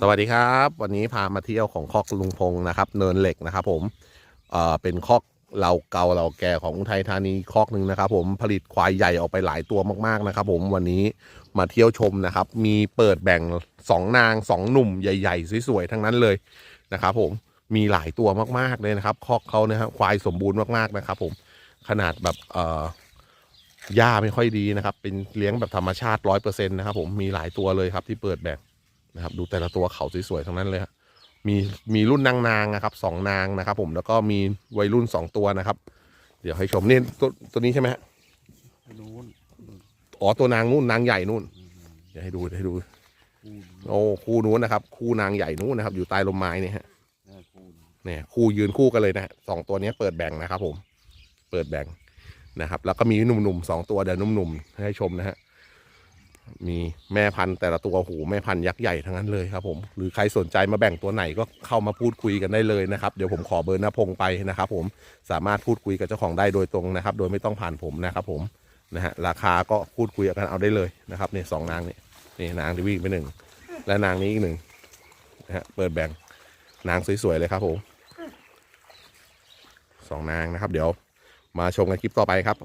สวัสดีครับ วันนี้พามาเที่ยวของคอกลุงพงนะครับ เนินเหล็กนะครับ ผมเอ่อเป็นคอกเหล่าเก่าเหล่าแก่ของอุทัยธานีคอกหนึ่งนะครับ ผมผลิตควายใหญ่ออกไปหลายตัวมากๆนะครับ ผมวันนี้มาเที่ยวชมนะครับ มีเปิดแบ่งสองนางสองหนุ่มใหญ่ๆสวยๆทั้งนั้นเลยนะครับ ผมมีหลายตัวมากๆเลยนะครับ คอกเขานะครับควายสมบูรณ์มากๆนะครับ ผมขนาดแบบเอ่อหญ้าไม่ค่อยดีนะครับ เป็นเลี้ยงแบบธรรมชาติร้อยเปอร์เซ็นต์นะครับ ผมมีหลายตัวเลยครับที่เปิดแบ่ง นะครับ ดูแต่ละตัวเขาสวยๆทั้งนั้นเลยครับมีมีรุ่นนางนางๆนะครับสองนางนะครับ ผมแล้วก็มีวัยรุ่นสองตัวนะครับ เดี๋ยวให้ชมนี่ตัวตัวนี้ใช่ไหมฮะนู้นอ๋อตัวนางนู่นนางใหญ่นู่นเดี๋ยวให้ดูเดี๋ยวให้ดูคู่โอ้คู่นู้นนะครับ คู่นางใหญ่นู้นนะครับ อยู่ใต้ลมไม้เนี่ยฮะเออคู่เนี่ยคู่ยืนคู่กันเลยนะฮะสองตัวเนี้ยเปิดแบ่งนะครับ ผม เปิดแบ่งนะครับ แล้วก็มีหนุ่มๆสองตัวเดี๋ยวหนุ่มๆให้ชมนะฮะ มีแม่พันธุ์แต่ละตัวโอ้โหแม่พันธุ์ยักษ์ใหญ่ทั้งนั้นเลยครับผมหรือใครสนใจมาแบ่งตัวไหนก็เข้ามาพูดคุยกันได้เลยนะครับเดี๋ยวผมขอเบอร์หน้าพงไปนะครับ ผมสามารถพูดคุยกับเจ้าของได้โดยตรงนะครับ โดยไม่ต้องผ่านผมนะครับ ผมนะฮะราคาก็พูดคุยกันเอาได้เลยนะครับเนี่ยสองนางเนี่ยนี่นางที่วิ่งไปหนึ่งและนางนี้อีกหนึ่งนะฮะเปิดแบ่งนางสวยๆเลยครับผมสองนางนะครับ เดี๋ยวมาชมกันคลิปต่อไปครับ